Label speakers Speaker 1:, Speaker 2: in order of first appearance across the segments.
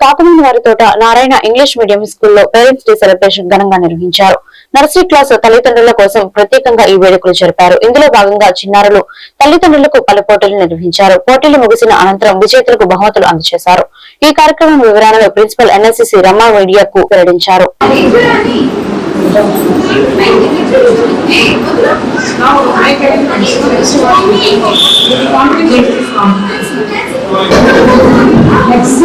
Speaker 1: కాకమూని వారి తోట Narayana English medium స్కూల్లో పేరెంట్స్ డే సెలబ్రేషన్ ఘనంగా నిర్వహించారు. నర్సరీ క్లాస్ తల్లిదండ్రుల కోసం ప్రత్యేకంగా ఈ వేడుకలు జరిపారు. ఇందులో భాగంగా చిన్నారులు తల్లిదండ్రులకు పలు పోటీలు నిర్వహించారు. పోటీలు ముగిసిన అనంతరం విజేతలకు బహుమతులు అందజేశారు. ఈ కార్యక్రమం వివరాలను ప్రిన్సిపల్ ఎన్ఎస్సిసి రమా వైడియాకు వెల్లడించారు.
Speaker 2: Next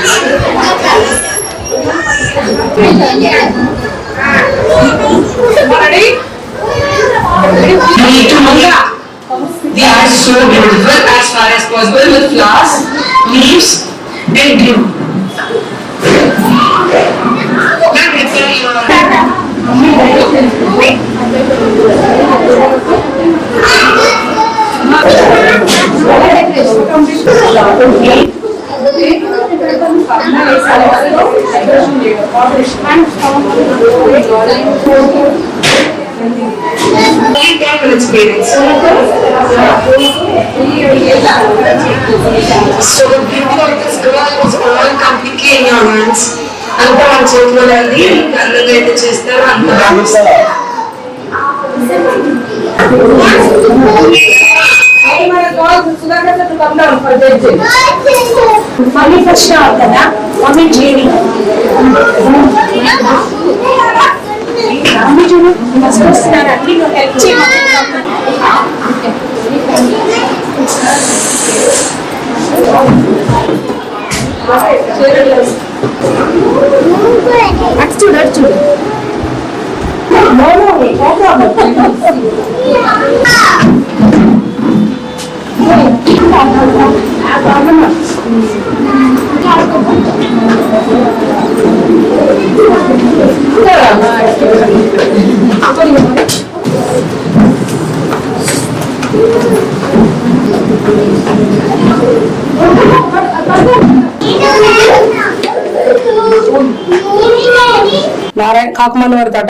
Speaker 3: They are so beautiful as far as possible with flowers, leaves and glue. 10 minutes parents. So the beauty of this girl is all completely in your hands. అంతా మన చేతిలో ఉంది కళ్ళగా అయితే చేస్తారు అంతా
Speaker 4: మళ్ళీ ప్రశ్న రావాలి కదా మమ్మీ చేయండి మమ్మీ చూడు ఫస్ట్ వస్తున్నారు అన్ని నువ్వు హెల్ప్ అటు చూడు అటు చూడు No, no, no.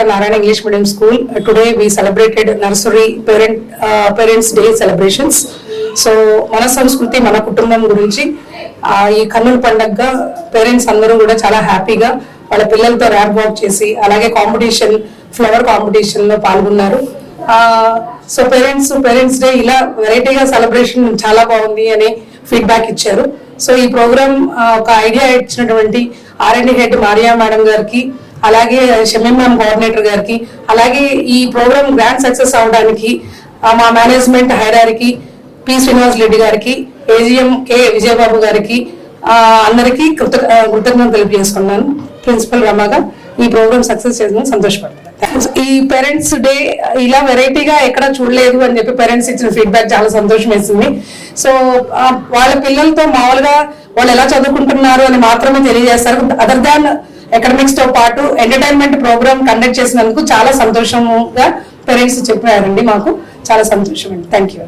Speaker 5: Narayana English medium school. Today we celebrated nursery parent parents day celebrations so మన సంస్కృతి మన కుటుంబం గురించి ఈ కన్నుల పండగగా పేరెంట్స్ అందరూ కూడా చాలా హ్యాపీగా వాళ్ళ పిల్లలతో ర్యాప్ వాక్ చేసి అలాగే కాంపిటీషన్ ఫ్లవర్ కాంపిటీషన్లో పాల్గొన్నారు సో పేరెంట్స్ పేరెంట్స్ డే ఇలా వెరైటీగా సెలబ్రేషన్ చాలా బాగుంది అని ఫీడ్బ్యాక్ ఇచ్చారు. సో ఈ ప్రోగ్రామ్ ఒక ఐడియా ఇచ్చినటువంటి ఆర్ఎండి హెడ్ మారియా మేడం గారికి అలాగే షమీం మ్యామ్ కోఆర్డినేటర్ గారికి అలాగే ఈ ప్రోగ్రామ్ గ్రాండ్ సక్సెస్ అవడానికి మా మేనేజ్మెంట్ హైరారికి పి శ్రీనివాస్ రెడ్డి గారికి ఏజిఎం కె విజయబాబు గారికి అందరికీ కృత కృతజ్ఞతలు తెలియజేసుకున్నాను. ప్రిన్సిపల్ రమగా ఈ ప్రోగ్రామ్ సక్సెస్ చేసిన సంతోషపడుతున్నాను ఈ పేరెంట్స్ డే ఇలా వెరైటీగా ఎక్కడ చూడలేదు అని చెప్పి పేరెంట్స్ ఇచ్చిన ఫీడ్బ్యాక్ చాలా సంతోషం వేసింది. సో వాళ్ళ పిల్లలతో మామూలుగా వాళ్ళు ఎలా చదువుకుంటున్నారు అని మాత్రమే తెలియజేస్తారు. అదర్ దాన్ అకాడమిక్స్తో పాటు ఎంటర్టైన్మెంట్ ప్రోగ్రామ్ కండక్ట్ చేసినందుకు చాలా సంతోషంగా పేరెంట్స్ చెప్పారండి మాకు. చాలా సంతోషం అండి. Thank you